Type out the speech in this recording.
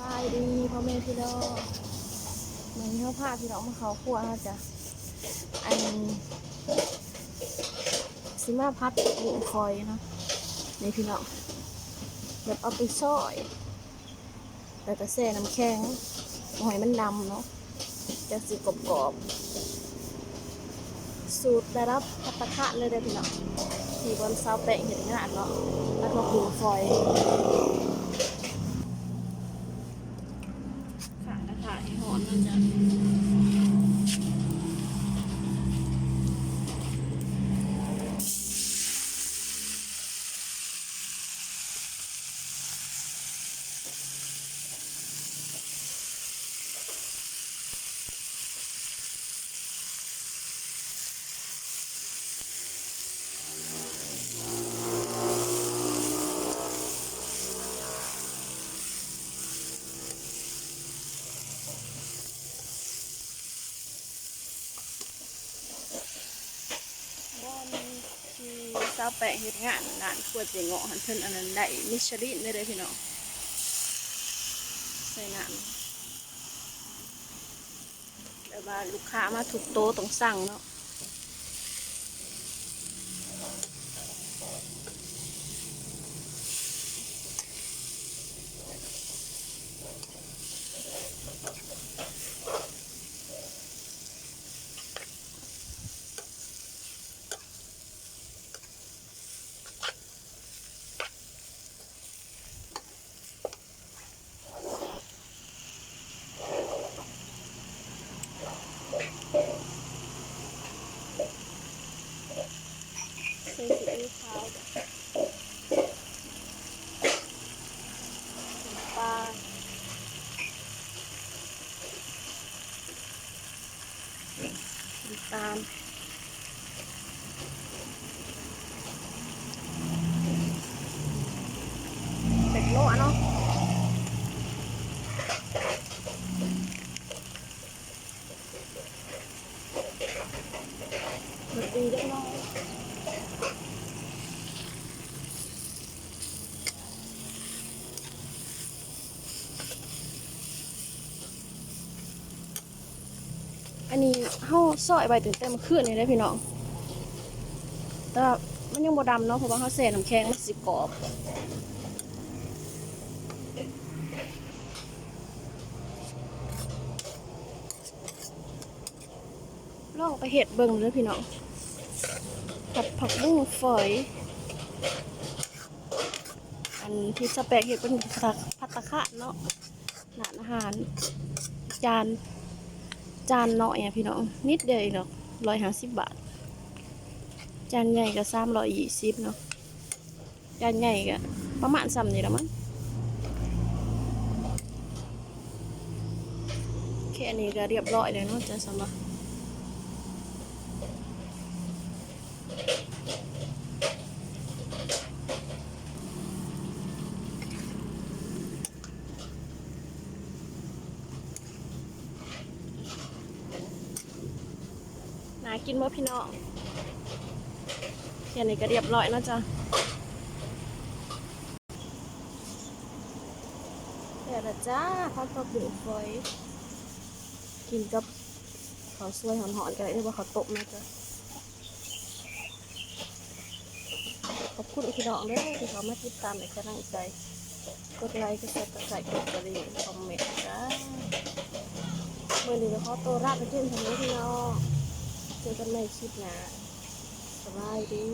บายดีพ่อแม่พี่น้องเหมือนเขาพาพี่น้องมาเขาขั้วเขาจะอันซิมาพัดบุคอยเนาะในพี่น้องแบบเอาไปซอยแล้วก็แช่น้ำแข็งหอยมันดำเนาะจะสีกรอบๆสูตรได้รับพัตะคะเลยเด้อพี่น้องที่บนซาแปะเห็นงานเนาะแล้วก็บุญคอย ถ่ายหอนมันจะาวแปะเห็ดงานงานขวดเงาะหันเพิ่นอันนั้นได้มิชลินได้เลยพี่น้องใส่น้ำแต่ว่าลูกค้ามาถูกโตต้องสั่งเนาะ ใส่ซีอิ๊วขาวน้ำปลาน้ำ ตาลเป็ดโลอะเนาะมาตีเล็กน้อย อันนี้เฮาซอยใบถึงเต็มอคืนนี่ได้พี่น้อง แต่ว่ามันยังบ่ดำเนาะเพราะว่าเฮาแช่น้ำแข็งมันสิกรอบลองไปเฮ็ดเบิ่งเด้อพี่น้องผัดผักบุ้งฝอย อันที่สเปกเฮ็ดเป็นผัดผัดตะคะเนาะร้านอาหาร จาน จานน้อยอะพี่น้อง นิดเดียวเองเนาะร้อยห้าสิบบาท จานใหญ่ก็สามร้อยยี่สิบเนาะ จานใหญ่ก็ประมาณซ้ำนี่ละมั้งแค่นี้ก็เรียบร้อยเลยเนาะจะสำหรับ กินบ่พี่น้องแค่นี้ก็เรียบร้อยแล้วจ้ะเดี๋ยวละจ้าพัดปลาบุ๋ฟอยกินกับข้าวสวยหอนๆกันเลยเรียกว่าข้าวต้มนะจ๊ะขอบคุณพี่น้องเด้อที่เขามาติดตามในกำลังใจ กดไลค์ กดแชร์กดไลค์กดกระดิ่งคอมเมนต์จ้าเมื่อนี้ก็ขอตัวลาไปเที่ยงทางนี้พี่น้อง เจอกันในคลิปหน้าสบายดี